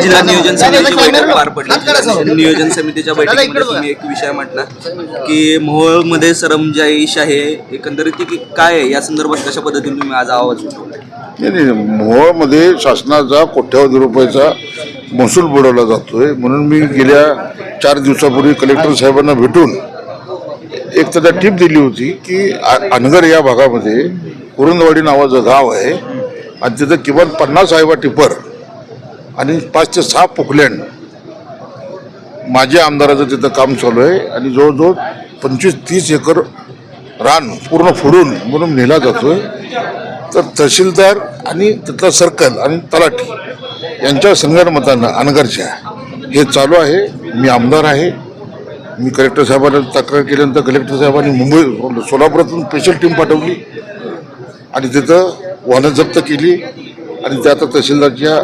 जिल्हा नियोजन समितीची बैठक पार पडली. नियोजन समितीच्या बैठकीमध्ये तुम्ही एक विषय म्हटला की मोहोळमध्ये सरंजाईश आहे एकंदरीत ती काय आहे? या संदर्भात कशा पद्धतीने तुम्ही आज आवाज उठवला नाही नाही. मोहोळमध्ये शासनाचा कोट्यावधी रुपयाचा महसूल बुडवला जातोय. म्हणून मी गेल्या चार दिवसापूर्वी कलेक्टर साहेबांना भेटून एक त्याचा टीप दिली होती की अनगर या भागामध्ये कुरुंदवाडी नावाचं गाव आहे. आणि तिथं किमान पन्नास आयवा टिपर आणि पाच ते सहा पोकलँड माझ्या आमदाराचं तिथं काम चालू आहे आणि जवळजवळ पंचवीस तीस एकर रान पूर्ण फोडून म्हणून नेला जातोय. तर तहसीलदार आणि तिथला सर्कल आणि तलाठी यांच्या संगणमतानं अनगरच्या हे चालू आहे. मी आमदार आहे. मी कलेक्टर साहेबांना तक्रार केल्यानंतर कलेक्टर साहेबांनी मुंबई सोलापुरातून स्पेशल टीम पाठवली. आणि तिथं वाहनं जप्त केली आणि त्या आता तहसीलदारच्या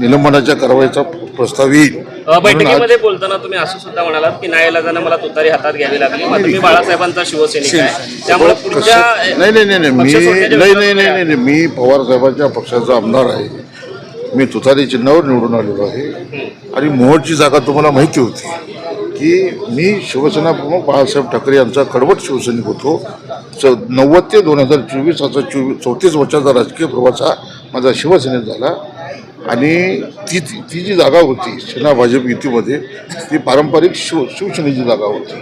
निलंबनाच्या कारवाईचा प्रस्ताव येईल. बैठकीमध्ये बोलताना तुम्ही असं सुद्धा म्हणालात की नाईलाजानं मला तुतारी हातात घ्यावी लागली. तुम्ही बाळासाहेबांचा शिवसैनिक आहे. त्यामुळे पुढच्या नाही नाही नाही नाही मी नाही नाही नाही नाही मी पवार साहेबांच्या पक्षाचा आमदार आहे. मी तुतारी चिन्हावर निवडून आलेलो आहे. आणि मोहोळची जागा तुम्हाला माहिती होती. की मी शिवसेना प्रमुख बाळासाहेब ठाकरे यांचा कडवट शिवसैनिक होतो. च नव्वद ते दोन हजार चोवीस असा चोवीस चौतीस वर्षाचा राजकीय प्रवास हा माझा शिवसेनेत झाला. आणि ती ती ती जी जागा होती सेना भाजप युतीमध्ये ती पारंपरिक शिव शिवसेनेची जागा होती.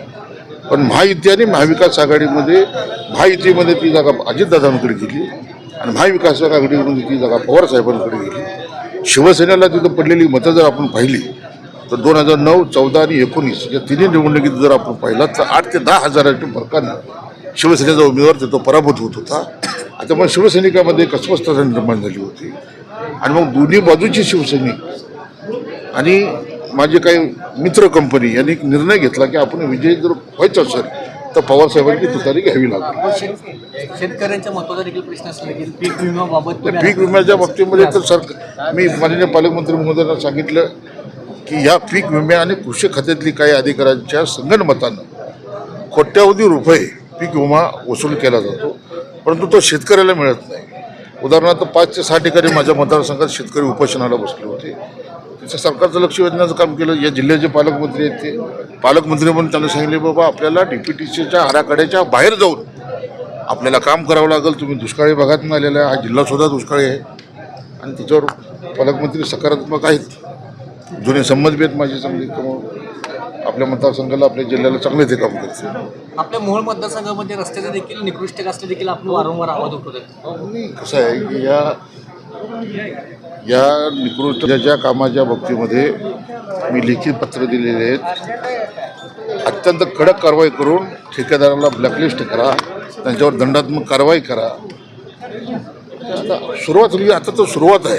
पण महायुती आणि महाविकास आघाडीमध्ये महायुतीमध्ये ती जागा अजितदादांकडे गेली आणि महाविकास आघाडीमध्ये ती जागा पवार साहेबांकडे गेली. शिवसेनेला तिथं पडलेली मतं जर आपण पाहिली तर दोन हजार नऊ चौदा आणि एकोणीस या तिन्ही निवडणुकीत जर आपण पाहिला तर आठ ते दहा हजाराच्या फरकानं शिवसेनेचा उमेदवार तिथं पराभूत होत होता. आता मग शिवसैनिकामध्ये एक अस्वस्थता निर्माण झाली होती. आणि मग दोन्ही बाजूची शिवसैनिक आणि माझे काही मित्र कंपनी यांनी एक निर्णय घेतला की आपण विजय जर व्हायचं असेल तर पवार साहेबांची तुतारी घ्यावी लागेल. शेतकऱ्यांच्या महत्त्वाचा देखील प्रश्न असला देखील पीक विम्याबाबत तर पीक विम्याच्या बाबतीमध्ये तर सर मी माननीय पालकमंत्री महोदयांना सांगितलं की या पीक विम्या आणि कृषी खात्यातली काही अधिकाऱ्यांच्या संगणमतानं कोट्यावधी रुपये पीक विमा वसूल केला जातो. परंतु तो शेतकऱ्याला मिळत नाही. उदाहरणार्थ पाच ते सहा ठिकाणी माझ्या मतदारसंघात शेतकरी उपोषणाला बसले होते. त्याचं सरकारचं लक्ष वेधण्याचं काम केलं. या जिल्ह्याचे पालकमंत्री आहेत ते. पालकमंत्री म्हणून त्यांना सांगितले बाबा आपल्याला डी पी टी सीच्या आराखड्याच्या बाहेर जाऊन आपल्याला काम करावं लागेल. तुम्ही दुष्काळी भागातून आलेला आहे. हा जिल्हासुद्धा दुष्काळी आहे. आणि त्याच्यावर पालकमंत्री सकारात्मक आहेत. जुने आहेत माझे चांगले त्यामुळं आपल्या मतदारसंघाला आपल्या जिल्ह्याला चांगले ते काम करते आपल्या मोहोळ मतदारसंघामध्ये रस्त्याचे देखील निकृष्ट रस्ते देखील आपण वारंवार आवाज उठवतात आणि कसं आहे की या या निकृष्टच्या कामाच्या बाबतीमध्ये मी लिखित पत्र दिलेले आहेत अत्यंत कडक कारवाई करून ठेकेदाराला ब्लॅकलिस्ट करा त्यांच्यावर दंडात्मक कारवाई करा. आता सुरुवात होईल आता तर सुरुवात आहे.